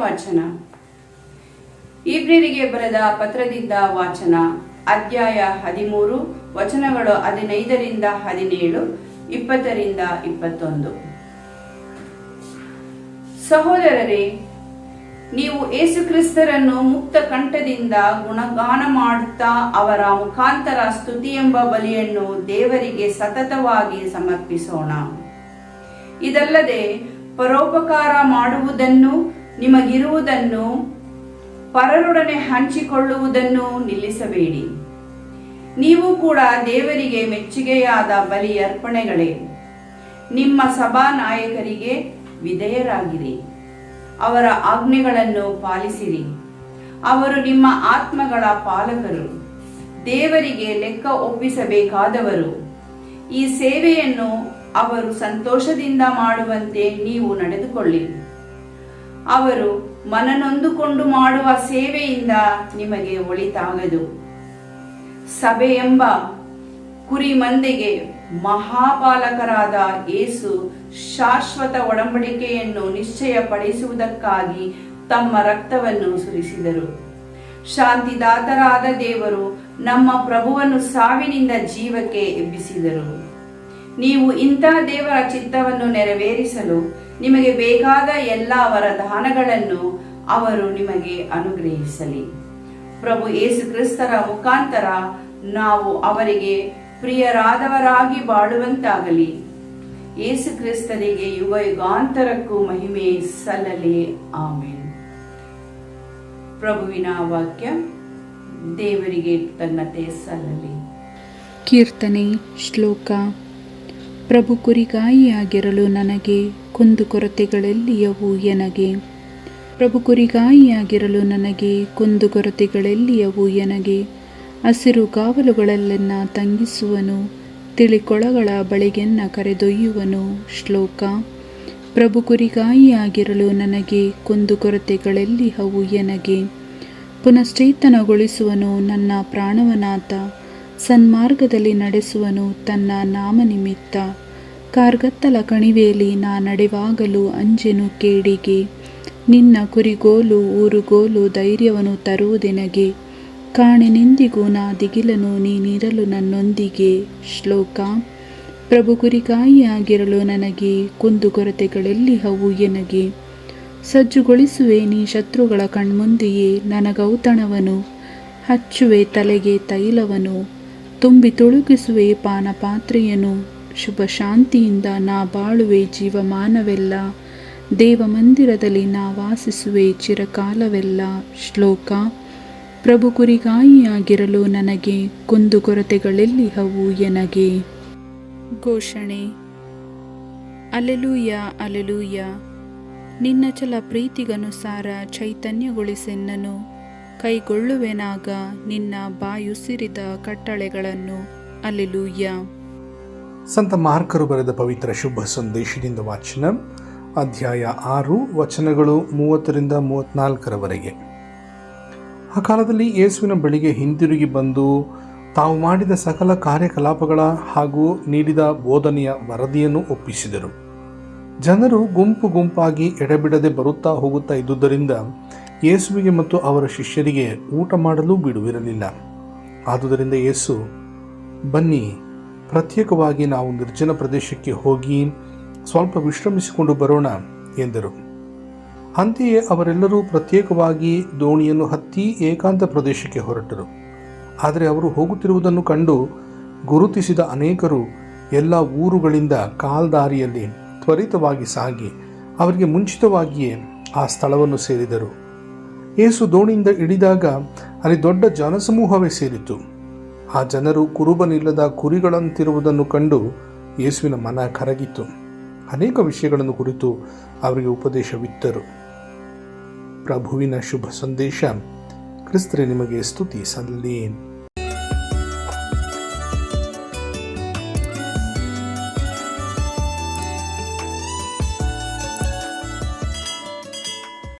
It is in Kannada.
ವಚನ. ಇಬ್ರಿಯರಿಗೆ ಬರೆದ ಪತ್ರದಿಂದ ವಾಚನ. ಅಧ್ಯಾಯ ಹದಿಮೂರು, ವಚನಗಳು ಹದಿನೈದರಿಂದ ಹದಿನೇಳು, ಇಪ್ಪತ್ತರಿಂದ ಇಪ್ಪತ್ತೊಂದು. ಸಹೋದರರೇ, ನೀವು ಏಸುಕ್ರಿಸ್ತರನ್ನು ಮುಕ್ತ ಕಂಠದಿಂದ ಗುಣಗಾನ ಮಾಡುತ್ತಾ ಅವರ ಮುಖಾಂತರ ಸ್ತುತಿ ಎಂಬ ಬಲಿಯನ್ನು ದೇವರಿಗೆ ಸತತವಾಗಿ ಸಮರ್ಪಿಸೋಣ. ಇದಲ್ಲದೆ ಪರೋಪಕಾರ ಮಾಡುವುದನ್ನು, ನಿಮಗಿರುವುದನ್ನು, ಪರರೊಡನೆ ಹಂಚಿಕೊಳ್ಳುವುದನ್ನು ನಿಲ್ಲಿಸಬೇಡಿ. ನೀವು ಕೂಡ ದೇವರಿಗೆ ಮೆಚ್ಚುಗೆಯಾದ ಬಲಿ ಅರ್ಪಣೆಗಳೇ. ನಿಮ್ಮ ಸಭಾ ನಾಯಕರಿಗೆ ವಿಧೇಯರಾಗಿರಿ. ಅವರ ಆಜ್ಞೆಗಳನ್ನು ಪಾಲಿಸಿರಿ. ಅವರು ನಿಮ್ಮ ಆತ್ಮಗಳ ಪಾಲಕರು. ದೇವರಿಗೆ ಲೆಕ್ಕ ಒಪ್ಪಿಸಬೇಕಾದವರು. ಈ ಸೇವೆಯನ್ನು ಅವರು ಸಂತೋಷದಿಂದ ಮಾಡುವಂತೆ ನೀವು ನಡೆದುಕೊಳ್ಳಿ. ಅವರು ಮನನೊಂದುಕೊಂಡು ಮಾಡುವ ಸೇವೆಯಿಂದ ನಿಮಗೆ ಒಳಿತಾಗದು. ಸಭೆ ಎಂಬ ಕುರಿ ಮಂದೆಗೆ ಮಹಾಪಾಲಕರಾದ ಏಸು ಶಾಶ್ವತ ಒಡಂಬಡಿಕೆಯನ್ನು ನಿಶ್ಚಯಪಡಿಸುವುದಕ್ಕಾಗಿ ತಮ್ಮ ರಕ್ತವನ್ನು ಸುರಿಸಿದರು. ಶಾಂತಿದಾತರಾದ ದೇವರು ನಮ್ಮ ಪ್ರಭುವನ್ನು ಸಾವಿನಿಂದ ಜೀವಕ್ಕೆ ಎಬ್ಬಿಸಿದರು. ನೀವು ಇಂಥ ದೇವರ ಚಿತ್ತವನ್ನು ನೆರವೇರಿಸಲು ನಿಮಗೆ ಬೇಕಾದ ಎಲ್ಲ ವರದಾನಗಳನ್ನು ಅವರು ನಿಮಗೆ ಅನುಗ್ರಹಿಸಲಿ. ಪ್ರಭು ಯೇಸು ಕ್ರಿಸ್ತರ ಮುಖಾಂತರ ನಾವು ಅವರಿಗೆ ಪ್ರಿಯರಾದವರಾಗಿ ಬಾಳುವಂತಾಗಲಿ. ಯೇಸು ಕ್ರಿಸ್ತನಿಗೆ ಯುವ ಯುಗಾಂತರಕ್ಕೂ ಮಹಿಮೆ ಸಲ್ಲಲಿ. ಆಮೇಲೆ ಪ್ರಭುವಿನ ವಾಕ್ಯ, ದೇವರಿಗೆ ತನ್ನತೆ ಸಲ್ಲಲಿ. ಕೀರ್ತನೆ ಶ್ಲೋಕ ಪ್ರಭು ಕುರಿಗಾಯಿಯಾಗಿರಲು ನನಗೆ ಕುಂದುಕೊರತೆಗಳೆಲ್ಲಿಯವು ಎನಗೆ. ಪ್ರಭು ಕುರಿಗಾಯಿಯಾಗಿರಲು ನನಗೆ ಕುಂದುಕೊರತೆಗಳೆಲ್ಲಿಯವು ಎನಗೆ. ಹಸಿರು ಕಾವಲುಗಳಲ್ಲೆನ್ನ ತಂಗಿಸುವನು, ತಿಳಿಕೊಳಗಳ ಬಳಿಗೆನ್ನ ಕರೆದೊಯ್ಯುವನು ಶ್ಲೋಕ. ಪ್ರಭು ಕುರಿಗಾಯಿಯಾಗಿರಲು ನನಗೆ ಕುಂದುಕೊರತೆಗಳೆಲ್ಲಿ ಹವು ಎನಗೆ. ಪುನಶ್ಚೇತನಗೊಳಿಸುವನು ನನ್ನ ಪ್ರಾಣವನಾಥ ಸನ್ಮಾರ್ಗದಲ್ಲಿ ನಡೆಸುವನು ತನ್ನ ನಾಮ ನಿಮಿತ್ತ ಕಾರ್ಗತ್ತಲ ಕಣಿವೆಯಲ್ಲಿ ನಾ ನಡೆವಾಗಲು ಅಂಜೆನು ಕೇಡಿಗೆ ನಿನ್ನ ಕುರಿಗೋಲು ಊರುಗೋಲು ಧೈರ್ಯವನ್ನು ತರುವುದೆನಗೆ. ಕಾಣೆನೆಂದಿಗೂ ನಾ ದಿಗಿಲನು ನೀನಿರಲು ನನ್ನೊಂದಿಗೆ. ಶ್ಲೋಕ, ಪ್ರಭು ಕುರಿಗಾಯಿಯಾಗಿರಲು ನನಗೆ ಕುಂದುಕೊರತೆಗಳೆಲ್ಲಿ ಹವು ಎನಗೆ. ಸಜ್ಜುಗೊಳಿಸುವೆ ನೀ ಶತ್ರುಗಳ ಕಣ್ಮುಂದೆಯೇ, ನನಗೌತಣವನು, ಹಚ್ಚುವೆ ತಲೆಗೆ ತೈಲವನು. ತುಂಬಿ ತುಳುಕಿಸುವೆ ಪಾನಪಾತ್ರೆಯನು ಶುಭ ಶಾಂತಿಯಿಂದ ನಾ ಬಾಳುವೆ ಜೀವಮಾನವೆಲ್ಲ. ದೇವಮಂದಿರದಲ್ಲಿ ನಾ ವಾಸಿಸುವೆ ಚಿರಕಾಲವೆಲ್ಲ. ಶ್ಲೋಕ, ಪ್ರಭು ಕುರಿಗಾಯಿಯಾಗಿರಲು ನನಗೆ ಕುಂದುಕೊರತೆಗಳೆಲ್ಲಿ ಹವು ಎನಗೆ? ಘೋಷಣೆ, ಅಲೆಲೂಯ ಅಲೆಲೂಯ, ನಿನ್ನ ಚಲ ಪ್ರೀತಿಗನುಸಾರ ಚೈತನ್ಯಗೊಳಿಸೆನ್ನನು. ಕೈಗೊಳ್ಳುವೆನಾಗ ನಿನ್ನ ಬಾಯುಸಿರಿದ ಕಟ್ಟಳೆಗಳನ್ನು. ಅಲೆಲೂಯ ಸಂತ ಮಾರ್ಕರು ಬರೆದ ಪವಿತ್ರ ಶುಭ ಸಂದೇಶದಿಂದ ವಾಚನ, ಅಧ್ಯಾಯ ಆರು, ವಚನಗಳು ಮೂವತ್ತರಿಂದ ಮೂವತ್ನಾಲ್ಕರವರೆಗೆ. ಆ ಕಾಲದಲ್ಲಿ ಯೇಸುವಿನ ಬಳಿಗೆ ಹಿಂದಿರುಗಿ ಬಂದು ತಾವು ಮಾಡಿದ ಸಕಲ ಕಾರ್ಯಕಲಾಪಗಳ ಹಾಗೂ ನೀಡಿದ ಬೋಧನೆಯ ವರದಿಯನ್ನು ಒಪ್ಪಿಸಿದರು. ಜನರು ಗುಂಪು ಗುಂಪಾಗಿ ಎಡೆಬಿಡದೆ ಬರುತ್ತಾ ಹೋಗುತ್ತಾ ಇದ್ದುದರಿಂದ ಯೇಸುವಿಗೆ ಮತ್ತು ಅವರ ಶಿಷ್ಯರಿಗೆ ಊಟ ಮಾಡಲು ಬಿಡುವಿರಲಿಲ್ಲ. ಆದುದರಿಂದ ಯೇಸು, ಬನ್ನಿ, ಪ್ರತ್ಯೇಕವಾಗಿ ನಾವು ನಿರ್ಜನ ಪ್ರದೇಶಕ್ಕೆ ಹೋಗಿ ಸ್ವಲ್ಪ ವಿಶ್ರಮಿಸಿಕೊಂಡು ಬರೋಣ ಎಂದರು. ಅಂತೆಯೇ ಅವರೆಲ್ಲರೂ ಪ್ರತ್ಯೇಕವಾಗಿ ದೋಣಿಯನ್ನು ಹತ್ತಿ ಏಕಾಂತ ಪ್ರದೇಶಕ್ಕೆ ಹೊರಟರು. ಆದರೆ ಅವರು ಹೋಗುತ್ತಿರುವುದನ್ನು ಕಂಡು ಗುರುತಿಸಿದ ಅನೇಕರು ಎಲ್ಲ ಊರುಗಳಿಂದ ಕಾಲ್ದಾರಿಯಲ್ಲಿ ತ್ವರಿತವಾಗಿ ಸಾಗಿ ಅವರಿಗೆ ಮುಂಚಿತವಾಗಿಯೇ ಆ ಸ್ಥಳವನ್ನು ಸೇರಿದರು. ಏಸು ದೋಣಿಯಿಂದ ಇಳಿದಾಗ ಅಲ್ಲಿ ದೊಡ್ಡ ಜನಸಮೂಹವೇ ಸೇರಿತು. ಆ ಜನರು ಕುರುಬನಿಲ್ಲದ ಕುರಿಗಳಂತಿರುವುದನ್ನು ಕಂಡು ಯೇಸುವಿನ ಮನ ಕರಗಿತು. ಅನೇಕ ವಿಷಯಗಳನ್ನು ಕುರಿತು ಅವರಿಗೆ ಉಪದೇಶವಿತ್ತರು. ಪ್ರಭುವಿನ ಶುಭ ಸಂದೇಶ, ಕ್ರಿಸ್ತರೆ, ನಿಮಗೆ ಸ್ತುತಿ ಸಲ್ಲಲಿ